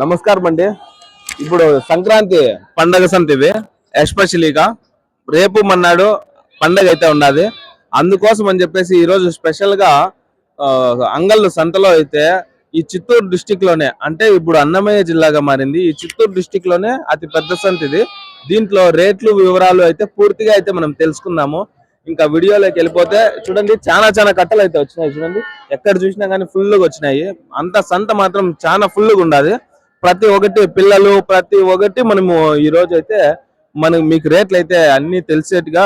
నమస్కారం అండి. ఇప్పుడు సంక్రాంతి పండగ సంతివి ఎస్పెషలీగా రేపు మన్నాడు పండగ అయితే ఉన్నది. అందుకోసం అని చెప్పేసి ఈ రోజు స్పెషల్గా ఆ, అంగళ్ళు సంతలో అయితే ఈ చిత్తూరు డిస్టిక్లోనే అంటే ఇప్పుడు అన్నమయ్య జిల్లాగా మారింది. ఈ చిత్తూరు డిస్టిక్లోనే అతి పెద్ద సంత ఇది. దీంట్లో రేట్లు వివరాలు అయితే పూర్తిగా అయితే మనం తెలుసుకుందాము. ఇంకా వీడియోలోకి వెళ్ళిపోతే చూడండి చాలా చాలా కట్టలు అయితే వచ్చినాయి. చూడండి ఎక్కడ చూసినా కానీ ఫుల్గా వచ్చినాయి. అంత సంత మాత్రం చాలా ఫుల్గా ప్రతి ఒక్కటి పిల్లలు ప్రతి ఒక్కటి మనము ఈ రోజు అయితే మనకు మీకు రేట్లు అయితే అన్ని తెలిసేట్టుగా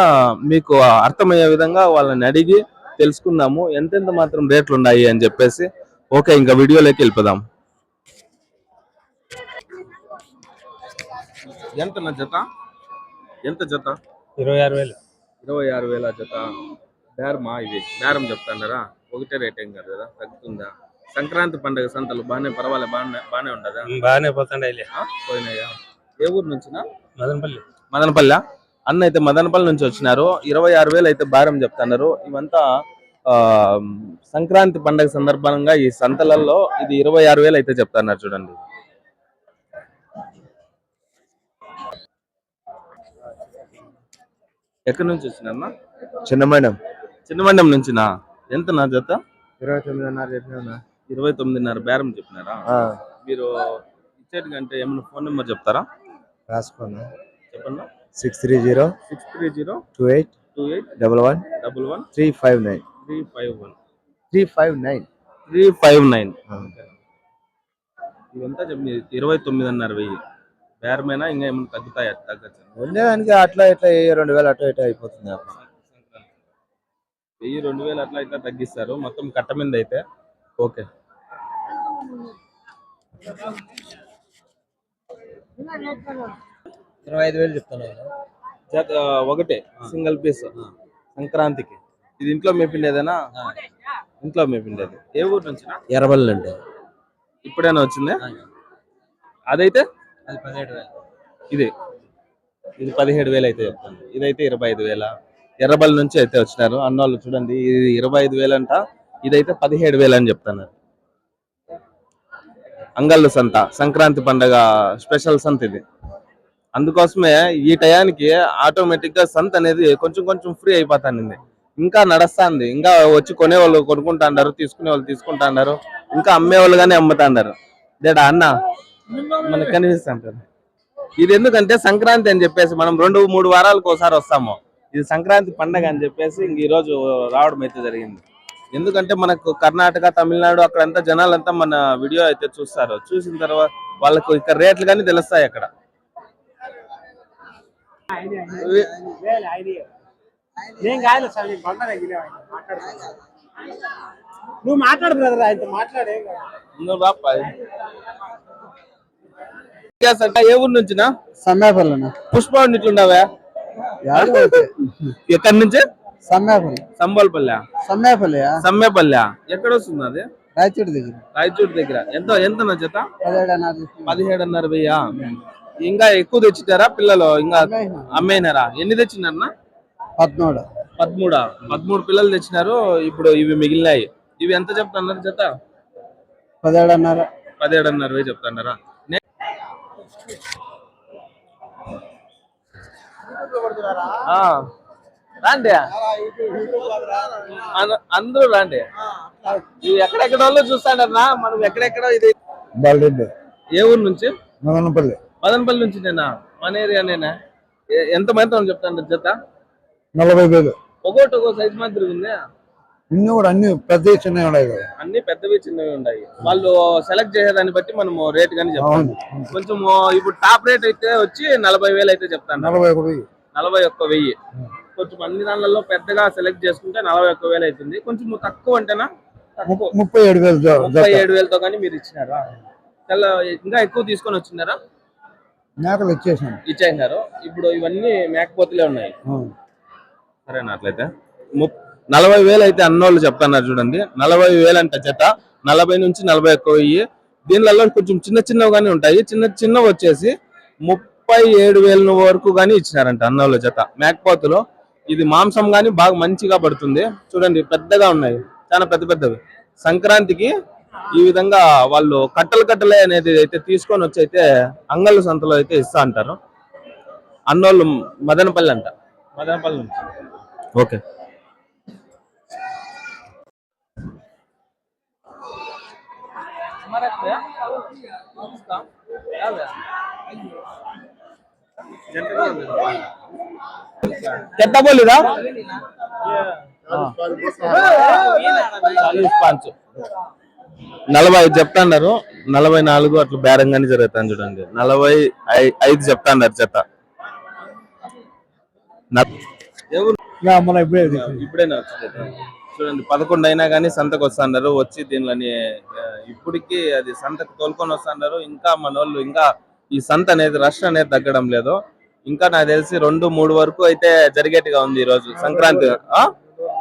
మీకు అర్థమయ్యే విధంగా వాళ్ళని అడిగి తెలుసుకుందాము. ఎంతెంత మాత్రం రేట్లు ఉన్నాయి అని చెప్పేసి. ఓకే ఇంకా వీడియోలోకి వెళ్ళిపోదాం. ఎంత నా జత? ఎంత జత? ఇరవై ఆరు వేలు. ఇరవై ఆరు వేల జత. బేరమా ఇది? బేరం చెప్తాండారా? ఒకటే రేట్ ఏం కాదు కదా? తగ్గుతుందా? సంక్రాంతి పండుగ సంతలు బాగానే పర్వాలే బాగానే బాగానే ఉండదా? బాగానే పోతుండే ఆ? పోయినాయా? ఏ ఊరు నుంచినా? మదనపల్లి. మదనపల్లి. అన్న అయితే మదనపల్లి నుంచి వచ్చినారు. ఇరవై ఆరు వేలు అయితే భారం చెప్తున్నారు. ఇవంతా ఆ, సంక్రాంతి పండగ సందర్భంగా ఈ సంతలలో ఇది ఇరవై ఆరు వేలు అయితే చెప్తున్నారు చూడండి. ఎక్కడి నుంచి వచ్చినా చిన్నమైనం చిన్నమండం నుంచినా? ఎంత నా జత? ఇరవై తొమ్మిదిన్నర చెప్పినా ఇరవై తొమ్మిదిన్నర బేరం చెప్పినారా? మీరు ఇచ్చేటి కంటే ఏమైనా ఫోన్ నెంబర్ చెప్తారా? రాసుకోను? చెప్పండి. Six three zero six three zero two eight two eight double one double one three five nine three five one three five nine three five nine ఇవంతా చెప్పి ఇరవై తొమ్మిదిన్నర వెయ్యి. బేరమైనా? ఇంకా ఏమైనా తగ్గుతాయా? తగ్గచ్చు? ఉండేదానికి అట్లా ఇట్లా రెండు వేలు అట్లా ఇట్లా అయిపోతుంది. వెయ్యి రెండు వేలు అట్లా అయితే తగ్గిస్తారు. మొత్తం కట్ట మీద అయితే. ఓకే. ఇరవై ఐదు వేలు చెప్తాను ఒకటే సింగిల్ పీస్. సంక్రాంతికి. ఇది ఇంట్లో మేపిండేదేనా ఇంట్లో మేపిండేది. ఏ ఊరు నుంచి ఎర్రబల్లి అండి ఇప్పుడైనా వచ్చింది? అదైతే? అది పదిహేడు వేలు. ఇది. ఇది పదిహేడు వేలు అయితే చెప్తాను. ఇదైతే ఇరవై ఐదు వేల? ఎర్రబల్లి నుంచి అయితే వచ్చినారు. అన్నోళ్ళు చూడండి ఇది ఇరవై ఐదు వేలు అంట ఇదైతే పదిహేడు వేలు అని చెప్తున్నారు. అంగళ్ళు సంత సంక్రాంతి పండగ స్పెషల్ సంత ఇది. అందుకోసమే ఈ టయానికి ఆటోమేటిక్గా సంత అనేది కొంచెం కొంచెం ఫ్రీ అయిపోతానండి ఇంకా నడుస్తుంది. ఇంకా వచ్చి కొనేవాళ్ళు కొనుక్కుంటాండారు తీసుకునే వాళ్ళు తీసుకుంటాండారు ఇంకా అమ్మేవాళ్ళు కానీ అమ్ముతాండారు. దేడా అన్న? మనకు కనిపిస్తుంటారు ఇది ఎందుకంటే సంక్రాంతి అని చెప్పేసి మనం రెండు మూడు వారాలకు ఒకసారి వస్తాము. ఇది సంక్రాంతి పండగ అని చెప్పేసి ఇంక ఈ రోజు రావడం అయితే జరిగింది. ఎందుకంటే మనకు కర్ణాటక తమిళనాడు అక్కడంతా జనాలంతా మన వీడియో అయితే చూస్తారు. చూసిన తర్వాత వాళ్ళకు ఇక్కడ రేట్లు కానీ తెలుస్తాయి అక్కడ. నువ్వు మాట్లాడు బ్రదర్ ఆయనతో మాట్లాడే నువ్వు ఏ ఊరు నుంచినా? సమ్మాపల్లి పుష్ప ఇట్లుండవా ఎక్కడి నుంచి? సమ్మాపల్లి సంబోల్పల్లె. సమ్మాపల్లి సమ్మేపల్లె ఎక్కడ వస్తుంది అది? రాయచూడి దగ్గర. రాయచూటి దగ్గర. ఎంత ఎంత నా జత పదిహేడు పదిహేడున్నర వెయ్యా? ఇంకా ఎక్కువ తెచ్చిటారా పిల్లలు? ఇంకా అమ్మేనారా ఎన్ని తెచ్చినారన్నా పద్మూడు. పదమూడా? పదమూడు పిల్లలు తెచ్చినారు. ఇప్పుడు ఇవి మిగిలినాయి. ఇవి ఎంత చెప్తున్నారు జత? పదిహేడున్నర. పదిహేడున్నర వెయ్యి చెప్తున్నారా? ఆ, రాండి. అందరూ రాండి. ఎక్కడెక్కడ వాళ్ళు చూస్తాడన్నా మనం ఎక్కడెక్కడ ఇది ఏ ఊరు నుంచి? మదనపల్లి. మదనపల్లి నుంచి నేనా? మన ఏరియా నేనా? ఎంత మంది చెప్తాను జత? నలభై వేలు. ఒక్కోటి ఒక్కో సైజ్ మాదిరి ఉంది? ఇన్ని కూడా అన్ని పెద్ద చిన్నవి ఉన్నాయి కదా. అన్ని పెద్దవి చిన్నవి ఉన్నాయి. వాళ్ళు సెలెక్ట్ చేసేదాన్ని బట్టి మనము రేట్ కానీ చెప్తాం. అవును కొంచెం ఇప్పుడు టాప్ రేట్ అయితే వచ్చి నలభై వేలు అయితే చెప్తాను నలభై ఒక వెయ్యి. నలభై ఒక్క వెయ్యి. కొంచెం అన్ని దానిలలో పెద్దగా సెలెక్ట్ చేసుకుంటే నలభై ఒక్క వేలు అవుతుంది. కొంచెం తక్కువ అంటేనా? ముప్పై ఏడు వేలు జ- ముప్పై ఏడు వేలతో కానీ మీరు ఇచ్చినారా? చాలా ఇంకా ఎక్కువ తీసుకొని వచ్చినారా మేకలు ఇచ్చేసాను ఇచ్చేసినారు ఇప్పుడు ఇవన్నీ మేకపోతులే ఉన్నాయి. సరేనా అట్లయితే? నలభై వేలు అయితే అన్నోళ్ళు చెప్తున్నారు చూడండి. నలభై వేలు అంట జత. నలభై నుంచి నలభై ఒక్క వెయ్యి. దీనిలలో కొంచెం చిన్న చిన్నవి కానీ ఉంటాయి. చిన్న చిన్నవి వచ్చేసి ముప్పై ఏడు వేల వరకు కానీ ఇచ్చినారంట అన్నోళ్ళ జత. మేకపోతులు ఇది మాంసం కానీ బాగా మంచిగా పడుతుంది. చూడండి పెద్దగా ఉన్నాయి. చాలా పెద్ద పెద్దవి. సంక్రాంతికి ఈ విధంగా వాళ్ళు కట్టలు కట్టలే అనేది అయితే తీసుకొని వచ్చి అయితే అంగళ్ళు సంతలో అయితే ఇస్తా అంటారు. అన్నోళ్ళు మదనపల్లి అంట. మదనపల్లి ఓకే. జనరల్ कितना बोले నలభై ఐదు చెప్తాన్నారు నలభై నాలుగు అట్లా బేరంగానే జరుగుతాను చూడండి. నలభై ఐదు చెప్తాన్నారు జత మన ఇప్పుడే ఇప్పుడైనా చూడండి పదకొండు అయినా కానీ సంతకు వస్తున్నారు వచ్చి దీనిలోని ఇప్పటికీ అది సంతకు తోలుకొని వస్తున్నారు ఇంకా మన ఇంకా ఈ సంత అనేది రష్ అనేది తగ్గడం లేదు. ఇంకా నాకు తెలిసి రెండు మూడు వరకు అయితే జరిగేట్టుగా ఉంది ఈ రోజు సంక్రాంతి?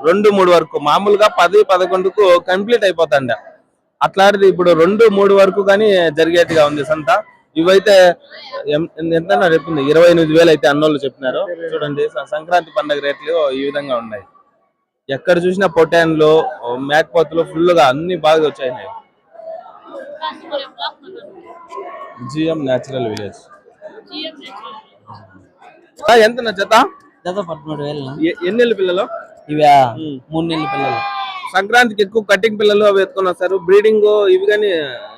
రెండు మూడు వరకు. మామూలుగా పది పదకొండుకు కంప్లీట్ అయిపోతాండ. అట్లాంటిది ఇప్పుడు రెండు మూడు వరకు కానీ జరిగేట్టుగా ఉంది సంత. ఇవైతే ఎంత చెప్పింది? ఇరవై ఎనిమిది వేలు అయితే అన్నోళ్ళు చెప్పినారు. చూడండి సంక్రాంతి పండుగ రేట్లు ఈ విధంగా ఉన్నాయి. ఎక్కడ చూసినా పొటాన్లు మేకపోతులు ఫుల్గా అన్ని బాగా వచ్చాయి జిఎం నేచురల్ విలేజ్. ఎంత జత? జత పదమూడు వేలు ఎన్ని నెలల పిల్లలు? ఇవా మూడు నెలల పిల్లలు. సంక్రాంతికి ఎక్కువ కటింగ్ పిల్లలు అవి ఎత్తుకొని వస్తారు. బ్రీడింగ్ ఇవి కానీ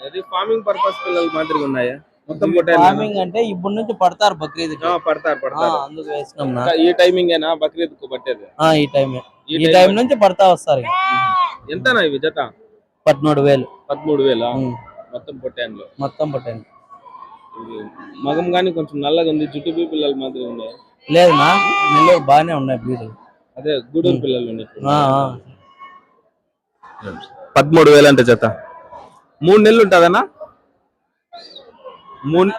అది ఫార్మింగ్ పర్పస్ పిల్లలు మాదిరిగా ఉన్నాయి? మొత్తం ఫార్మింగ్ అంటే ఇప్పుడు నుంచి పడతారు బక్రీద్ పడతారు పడతారు. అందుకు వేసినాం నా. ఇంకా ఈ టైమింగ్ ఏనా బక్రీద్కు పట్టేది ఈ టైమే. ఈ టైం నుంచి పడతా వస్తారు. ఎంతనా ఇవి జత? పదమూడు వేలు. పదమూడు వేల. మొత్తం పొటాన్లు మొత్తం పట్టండి ఇది మగం గాని కొంచెం నల్లగా ఉంది. జుట్టు బీ పిల్లలు మాదిరిగా ఉన్నాయి? లేదు నెల్లూరు బాగానే ఉన్నాయి బీడు అదే గూడూరు పిల్లలు ఉన్నాయి. పదమూడు వేలు అంటే జత. మూడు నెలలు ఉంటుందన్నా? మూడు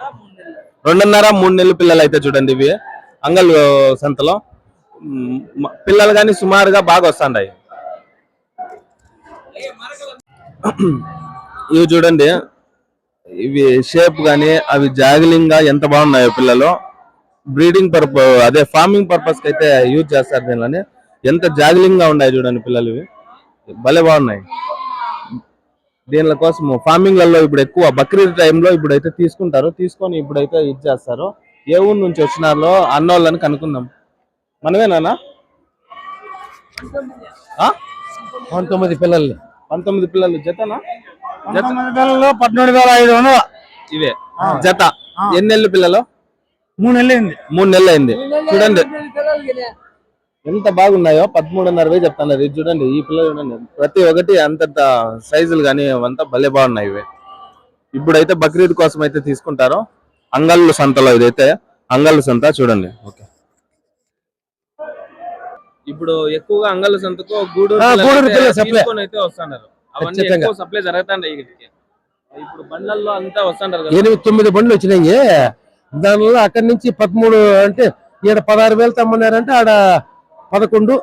రెండున్నర మూడు నెలలు పిల్లలు అయితే చూడండి ఇవి. అంగల్ సంతలో. పిల్లలు కానీ సుమారుగా బాగా వస్తాయి ఇవి చూడండి. ఇవి షేప్ గానీ అవి జాగిలింగ్గా ఎంత బాగున్నాయో పిల్లలు. బ్రీడింగ్ పర్పస్ అదే ఫార్మింగ్ పర్పస్కి అయితే యూజ్ చేస్తారు దీనిలోని. ఎంత జాగిలింగ్గా ఉన్నాయి చూడండి పిల్లలు ఇవి. భలే బాగున్నాయి. దీనిల కోసం ఫార్మింగ్లలో ఇప్పుడు ఎక్కువ బక్రీద్ టైంలో ఇప్పుడు అయితే తీసుకుంటారు. తీసుకొని ఇప్పుడైతే ఇది చేస్తారు. ఏ ఊరు నుంచి వచ్చినారో అన్నోళ్ళని కనుక్కుందాం. మనమేనా పంతొమ్మిది పిల్లలు పంతొమ్మిది పిల్లలు. జతనా? పద్నాలుగు వేల ఐదు వందలు. ఇవే. జత. ఎన్ని నెలలు పిల్లలు? మూడు నెలలు అయింది. మూడు నెలలు అయింది. చూడండి. ఎంత బాగున్నాయో? పదమూడున్నర వేలు చెప్తున్నారు. ఇది చూడండి ఈ పిల్లలు చూడండి. ప్రతి ఒక్కటి అంతంత సైజులు కానీ అవంతా భలే బాగున్నాయి ఇవి. ఇప్పుడైతే బక్రీద్ కోసం అయితే తీసుకుంటారు? అంగళ్ళు సంతలో ఇదైతే. అంగళ్ళు సంత చూడండి. ఓకే. ఇప్పుడు ఎక్కువగా అంగళ్ళ సంతకు గూడూరు అయితే వస్తున్నారు. అవన్నీ. ఎక్కువ సప్లై జరుగుతాయి ఇప్పుడు బండ్లల్లో అంతా వస్తుంటారు ఎనిమిది తొమ్మిది బండ్లు వచ్చినాయి. దానివల్ల అక్కడి నుంచి పదమూడు అంటే ఈడ పదహారు వేలు తమ్మన్నారంటే ఆడ పదకొండు.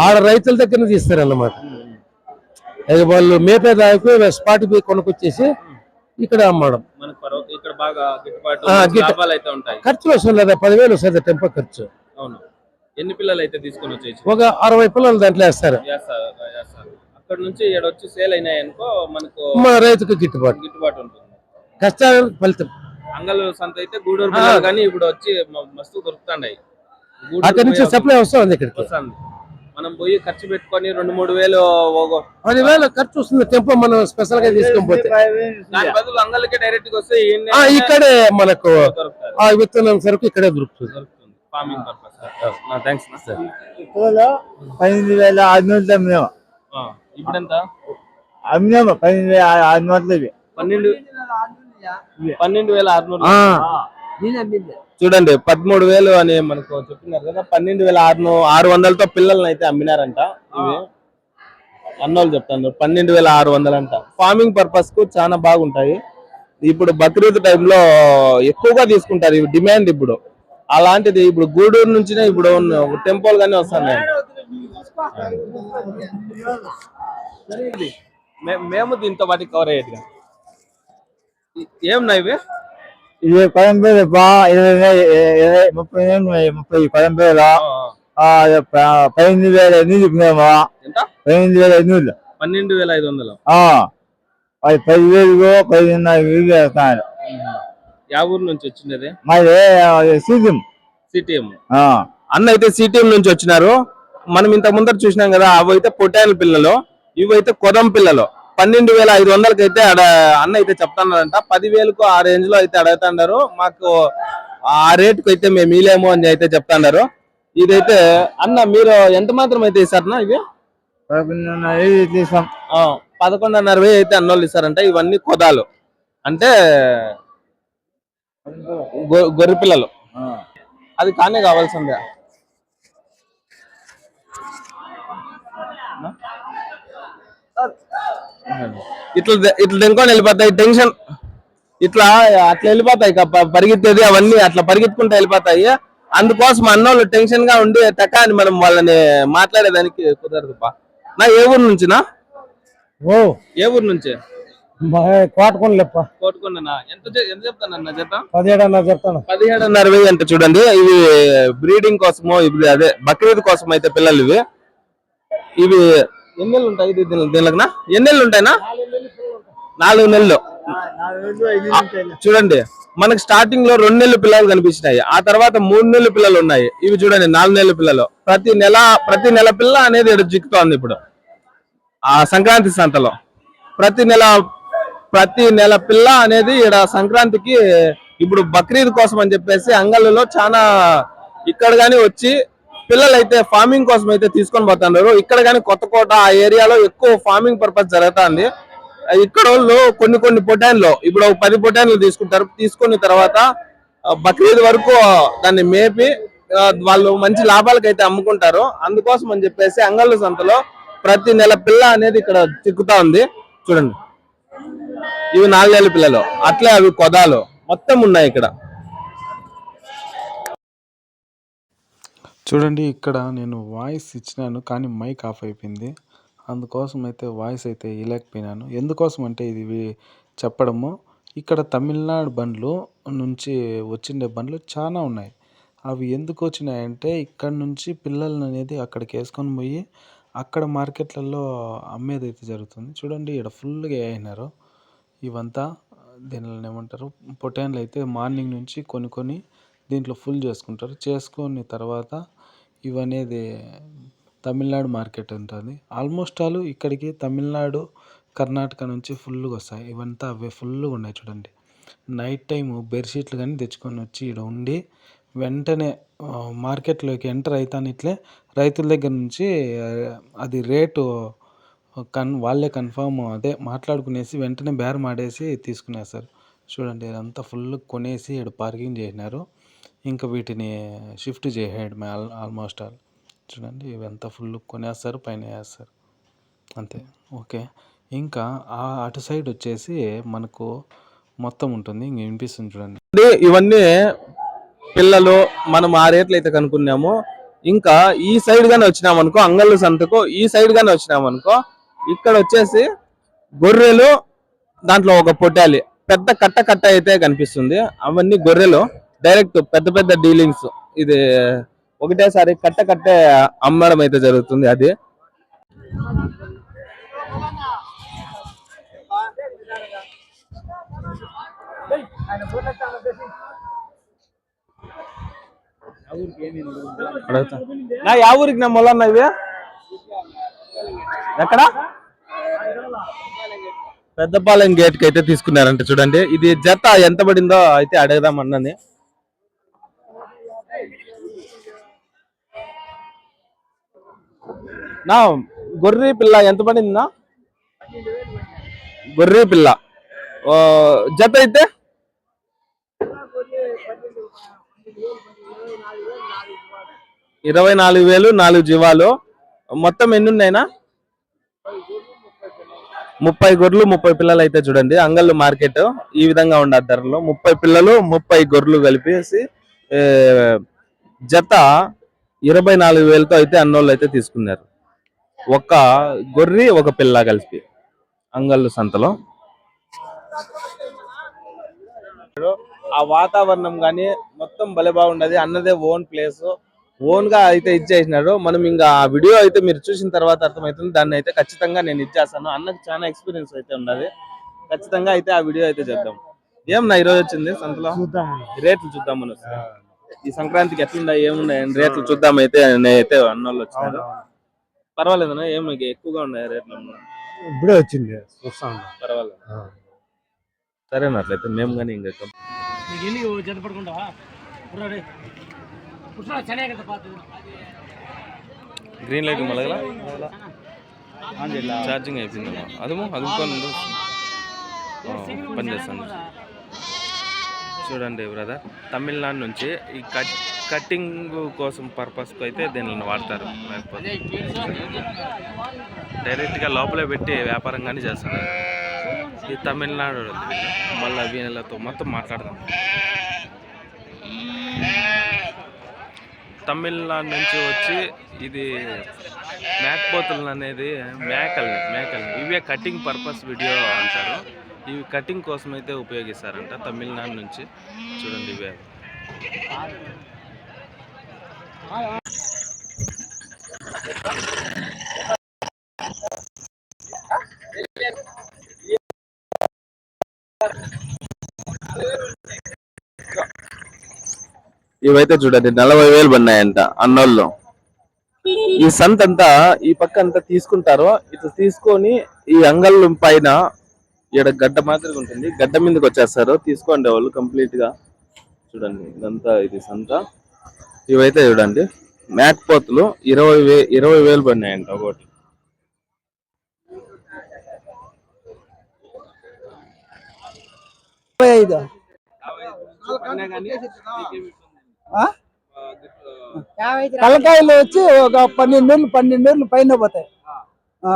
ఆడ రైతుల దగ్గర తీస్తారన్నమాట. అది వాళ్ళు మేపేదాకు స్పాట్ పోయి కొనుక్కొచ్చేసి ఇక్కడ అమ్మడం. మనకు పర్వ- ఇక్కడ బాగా గిట్టుబాటు ఆ, మంచి గిట్ట- లాభాలు అయితే ఉంటాయి. ఖర్చు వస్తుంది లేదా? పదివేలు వస్తుంది టెంపో ఖర్చు. అవును. ఎన్ని పిల్లలు అయితే తీసుకొని వచ్చేసి? ఒక అరవై పిల్లలు దాంట్లో వేస్తారు. అక్కడ నుంచి ఇక్కడ వచ్చి సేల్ అయినాయి అనుకో మనకు మా రైతుకు గిట్టుబాటు. గిట్టుబాటు ఉంటుంది. కష్టాలు ఫలితం. అంగల్ సంత అయితే గూడూరు పిల్లలు కానీ ఇప్పుడు వచ్చి మస్తు దొరుకుతాయి అక్కడి నుంచి సప్లై వస్తుంది ఇక్కడికి. వస్తుంది. మనం పోయి ఖర్చు పెట్టుకొని రెండు మూడు వేలు ఒక- పదివేలు ఖర్చు వస్తుంది. టెంపో మనం స్పెషల్గా తీసుకొని పోతే. దాని బదులు అంగల్కి డైరెక్ట్గా వస్తే ఇక్కడే మనకు ఆ విత్తనం సరుకు ఇక్కడే దొరుకుతుంది. ఫార్మింగ్ పర్పస్ థ్యాంక్స్ పన్నెండు వేల ఆరు నూటలు అమ్మినాము పన్నెండు వేల ఆరు నూటలు ఇవి. పన్నెండు పన్నెండు వేల ఆరునూరు. ఆ, చూడండి పదమూడు వేలు అని మనకు చెప్తున్నారు కదా పన్నెండు వేల ఆరు ఆరు వందలతో పిల్లల్ని అయితే అమ్మినారంట ఇవి. అన్నోళ్ళు చెప్తాను పన్నెండు వేల ఆరు వందలు అంట ఫార్మింగ్ పర్పస్కు చాలా బాగుంటాయి. ఇప్పుడు బక్రీద్ టైంలో ఎక్కువగా తీసుకుంటారు ఇవి డిమాండ్ ఇప్పుడు. అలాంటిది ఇప్పుడు గూడూరు నుంచినే ఇప్పుడు టెంపోల్ గానే వస్తున్నాయి. మేము దీంతో పాటు కవర్ అయ్యేట్టుగా ఏం ఇవి? ఇది కొలంబేలు ఇరవై ముప్పై ముప్పై కొలంబేలు. పన్నెండు వేల ఎనిమిది చెప్పినాము పన్నెండు వేల ఎనిమిది. పన్నెండు వేల ఐదు వందలు. ఆ, అది పదివేలుగో పదిన్నర వేలు వేస్తున్నారు యా ఊరు నుంచి వచ్చినది మాది సీజన్ సిటిఎం. అన్న అయితే సిటిఎం నుంచి వచ్చినారు. మనం ఇంత ముందర చూసినాం కదా అవి అయితే పొటాయిల పిల్లలు ఇవి అయితే కొదం పిల్లలు. పన్నెండు వేల ఐదు వందలకి అయితే ఆడ అన్న అయితే చెప్తున్నారంట పదివేలకు ఆ రేంజ్లో అయితే అడుగుతున్నారు మాకు ఆ రేటుకి అయితే మేము ఇలేము అని అయితే చెప్తున్నారు ఇదైతే అన్న మీరు ఎంత మాత్రం అయితే ఇస్తారన్నా ఇవి? పదకొండున్నర వెయ్యి అయితే అన్నోళ్ళు ఇస్తారంట. ఇవన్నీ కొదాలు. అంటే గొర్రె పిల్లలు. అది కానే కావాల్సిందే. ఇట్లా ఇట్లా దెంకొని వెళ్ళిపోతాయి టెన్షన్. ఇట్లా అట్లా వెళ్ళిపోతాయి పరిగెత్తేది అవన్నీ అట్లా పరిగెత్తుకుంటూ వెళ్ళిపోతాయి. అందుకోసం అన్నోళ్ళు టెన్షన్గా ఉండి టక అని మనం వాళ్ళని మాట్లాడేదానికి కుదరదు నా ఏ ఊరు నుంచినా ఓ. ఏ ఊరు నుంచి? కోటకొని లేప్ప కోటుకున్నా ఎంత చెప్తానన్న జత చెప్తాను. పదిహేడున్నర వెయ్యి అంటే చూడండి ఇవి బ్రీడింగ్ కోసము ఇవి అదే బక్రీద్ కోసం అయితే పిల్లలు ఇవి ఇవి ఎన్ని ఉంటాయి? ఇది దీని- ఎన్ని నెలలు ఉంటాయినా? నాలుగు నెలలు. చూడండి. మనకు స్టార్టింగ్లో రెండు నెలల పిల్లలు కనిపించినాయి. ఆ తర్వాత మూడు నెలల పిల్లలు ఉన్నాయి. ఇవి చూడండి నాలుగు నెలల పిల్లలు. ప్రతి నెల ప్రతి నెల పిల్ల అనేది ఇక్కడ చిక్కుతోంది ఇప్పుడు? ఆ సంక్రాంతి సంతలో. ప్రతి నెల ప్రతి నెల పిల్ల అనేది ఇక్కడ సంక్రాంతికి ఇప్పుడు బక్రీద్ కోసం అని చెప్పేసి అంగళ్ళలో చాలా ఇక్కడ కానీ వచ్చి పిల్లలు అయితే ఫార్మింగ్ కోసం అయితే తీసుకొని పోతున్నారు. ఇక్కడ కానీ కొత్త కోట ఆ ఏరియాలో ఎక్కువ ఫార్మింగ్ పర్పస్ జరుగుతుంది. ఇక్కడ వాళ్ళు కొన్ని కొన్ని పొటాన్లు ఇప్పుడు పది పొటాన్లు తీసుకుంటారు. తీసుకున్న తర్వాత బక్రీద్ వరకు దాన్ని మేపి వాళ్ళు మంచి లాభాలకు అయితే అమ్ముకుంటారు. అందుకోసం అని చెప్పేసి అంగళ్ళ సంతలో ప్రతి నెల పిల్ల అనేది ఇక్కడ చిక్కుతా ఉంది. చూడండి. ఇవి నాలుగేళ్ళ పిల్లలు. అట్లే అవి కొదాలు. మొత్తం ఉన్నాయి ఇక్కడ. చూడండి ఇక్కడ నేను వాయిస్ ఇచ్చినాను కానీ మైక్ ఆఫ్ అయిపోయింది. అందుకోసం అయితే వాయిస్ అయితే ఇవ్వలేకపోయినాను ఎందుకోసం అంటే ఇది చెప్పడము ఇక్కడ తమిళనాడు బండ్లు నుంచి వచ్చిండే బండ్లు చాలా ఉన్నాయి. అవి ఎందుకు వచ్చినాయంటే ఇక్కడ నుంచి పిల్లల్ని అనేది అక్కడికి వేసుకొని పోయి అక్కడ మార్కెట్లలో అమ్మేది అయితే జరుగుతుంది చూడండి ఇక్కడ ఫుల్గా అయినారు. ఇవంతా దీనిలో ఏమంటారు పొటాన్లు అయితే మార్నింగ్ నుంచి కొన్ని కొన్ని దీంట్లో ఫుల్ చేసుకుంటారు. చేసుకుని తర్వాత ఇవనేది తమిళనాడు మార్కెట్ ఉంటుంది ఆల్మోస్ట్ ఆల్ ఇక్కడికి తమిళనాడు కర్ణాటక నుంచి ఫుల్గా వస్తాయి. ఇవంతా అవే ఫుల్గా ఉన్నాయి చూడండి. నైట్ టైము బెడ్షీట్లు కానీ తెచ్చుకొని వచ్చి ఇక్కడ ఉండి వెంటనే మార్కెట్లోకి ఎంటర్ అవుతాను ఇట్లే రైతుల దగ్గర నుంచి అది రేటు కన్ వాళ్ళే కన్ఫామ్ అదే మాట్లాడుకునేసి వెంటనే బేరం ఆడేసి తీసుకునేస్తారు. చూడండి ఇదంతా ఫుల్ కొనేసి ఇక్కడ పార్కింగ్ చేసినారు. ఇంకా వీటిని షిఫ్ట్ చేయడం ఆల్ ఆల్మోస్ట్ ఆల్. చూడండి ఇవంతా ఫుల్ కొనేస్తారు పైన వేస్తారు. అంతే. ఓకే. ఇంకా ఆ అటు సైడ్ వచ్చేసి మనకు మొత్తం ఉంటుంది. ఇంక వినిపిస్తుంది చూడండి. ఇవన్నీ పిల్లలు మనం ఆ రేట్లు అయితే కనుక్కున్నాము. ఇంకా ఈ సైడ్ గానే వచ్చినామనుకో అంగళ్ళు సంతకు ఈ సైడ్ గానే వచ్చినామనుకో ఇక్కడ వచ్చేసి గొర్రెలు దాంట్లో ఒక పొట్టాలి పెద్ద కట్ట కట్ట అయితే కనిపిస్తుంది. అవన్నీ గొర్రెలు. డైరెక్ట్ పెద్ద పెద్ద డీలింగ్స్. ఇది ఒకటేసారి కట్ట కట్టే అమ్మడం అయితే జరుగుతుంది అది. అడుగుతా. నా యా ఊరికి నా మొలన్న ఇవి? ఎక్కడ? పెద్దపాలెం గేట్కి అయితే తీసుకున్నారంట చూడండి. ఇది జత ఎంత పడిందో అయితే అడగదాం అన్నది. నా గొర్రె పిల్ల ఎంత పడిందినా? గొర్రె పిల్ల. ఓ, జత అయితే? ఇరవై నాలుగు వేలు నాలుగు జీవాలు. మొత్తం ఎన్ని ఉన్నాయినా ముప్పై గొర్రెలు ముప్పై పిల్లలు అయితే చూడండి. అంగళ్ళు మార్కెట్ ఈ విధంగా ఉండే ధరలు ముప్పై పిల్లలు ముప్పై గొర్రెలు కలిపేసి జత ఇరవై నాలుగు వేలతో అయితే అన్నోళ్ళు అయితే తీసుకున్నారు. ఒక గొర్రె ఒక పిల్ల కలిపి అంగళ్ళు సంతలో. ఆ వాతావరణం గాని మొత్తం భలే బాగుండదు. అన్నదే ఓన్ ప్లేస్. ఓన్గా అయితే ఇచ్చేసినాడు మనం ఇంకా ఆ వీడియో అయితే మీరు చూసిన తర్వాత అర్థమవుతుంది. దాన్ని అయితే ఖచ్చితంగా నేను ఇచ్చేస్తాను అన్నకు చాలా ఎక్స్పీరియన్స్ అయితే ఉన్నది. ఖచ్చితంగా అయితే ఆ వీడియో అయితే చేద్దాం. ఏం నా ఈరోజు వచ్చింది సంతలో? రేట్లు చూద్దాం మనం ఈ సంక్రాంతికి ఎట్లున్నాయి ఏమున్నాయి రేట్లు చూద్దాం అయితే నేనైతే అన్నోళ్ళు వచ్చినారు. పర్వాలేదు ఏమి ఎక్కువగా ఉన్నాయి రేట్లు ఇప్పుడే వచ్చింది చూస్తాం పర్వాలేదు. సరేనా అట్లయితే మేము కానీ ఇంకా గ్రీన్ లైట్ మలగల ఛార్జింగ్ అయిపోయిందమ్మా. అదేమో అదుకోండి పని చేస్తాను. చూడండి బ్రదర్. తమిళనాడు నుంచి ఈ కట్ కట్టింగ్ కోసం పర్పస్కి అయితే దీనిని వాడతారు. లేకపోతే డైరెక్ట్గా లోపలే పెట్టి వ్యాపారం కానీ చేస్తున్నారు ఈ తమిళనాడు మళ్ళీ వీళ్ళతో మొత్తం మాట్లాడదాం. తమిళనాడు నుంచి వచ్చి ఇది మేకపోతులు అనేది మేకల్ని మేకల్ని. ఇవే కటింగ్ పర్పస్ వీడియో అంటారు. ఇవి కటింగ్ కోసం అయితే ఉపయోగిస్తారంట తమిళనాడు నుంచి. చూడండి ఇవే. ఇవైతే చూడండి నలభై వేలు పడినాయంట అన్నోళ్ళు. ఈ సంతంతా ఈ పక్క అంతా తీసుకుంటారు ఇట్లా తీసుకొని ఈ అంగళ్ళు పైన ఈడ గడ్డ మాదిరిగా ఉంటుంది. గడ్డ మీదకి వచ్చేస్తారు. తీసుకోండి వాళ్ళు కంప్లీట్గా. చూడండి ఇదంతా ఇది సంత. ఇవైతే చూడండి మ్యాక్ పోతులు ఇరవై వే ఇరవై వేలు పడినాయంట ఒకటి. ఐదు. తలకాయలు వచ్చి ఒక పన్నెండు పన్నెండు పైన పోతాయి. ఆ.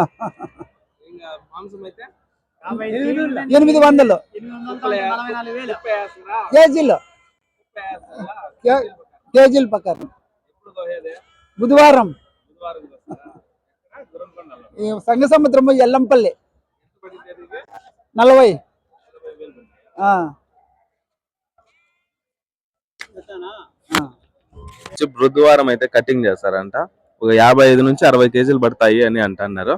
ఎనిమిది వందలు. కేజీలు. కేజీల ప్రకారం బుధవారం. సంఘ సముద్రం ఎల్లంపల్లి. నలభై. బుధవారం అయితే కటింగ్ చేస్తారంట. ఒక యాభై ఐదు నుంచి అరవై కేజీలు పడతాయి అని అంటున్నారు.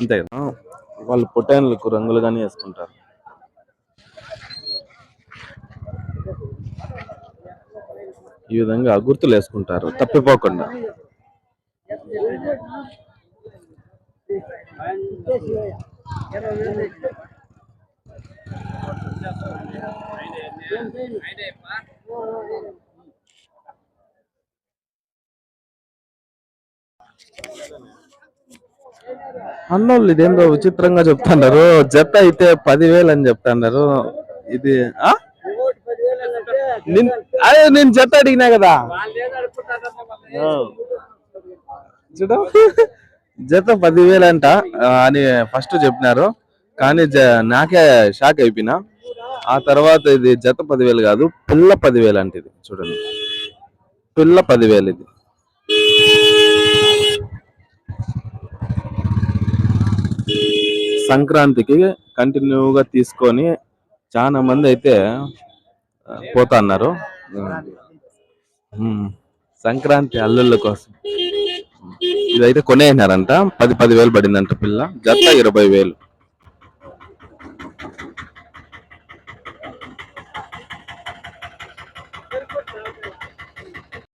అంతే కదా? వాళ్ళు పొటాన్లకు రంగులు కానీ వేసుకుంటారు. ఈ విధంగా గుర్తులు వేసుకుంటారు. తప్పిపోకుండా. అన్నోళ్ళు ఇదేందో విచిత్రంగా చెప్తున్నారు. జత అయితే పదివేలు అని చెప్తున్నారు. ఇది ఆ? అదే నేను జత అడిగినా కదా? చూడు. జత పదివేలు అంట అని ఫస్ట్ చెప్పినారు. కానీ జ- నాకే షాక్ అయిపోయినా. ఆ తర్వాత ఇది జత పదివేలు కాదు పిల్ల పదివేలు అంటే ఇది చూడండి. పిల్ల పదివేలు ఇది. సంక్రాంతికి కంటిన్యూగా తీసుకొని చాలా మంది అయితే పోతా అన్నారు సంక్రాంతి అల్లుళ్ళ కోసం. ఇదైతే కొనేసినారంట. పది పది వేలు పడిందంట పిల్ల. జత ఇరవై వేలు.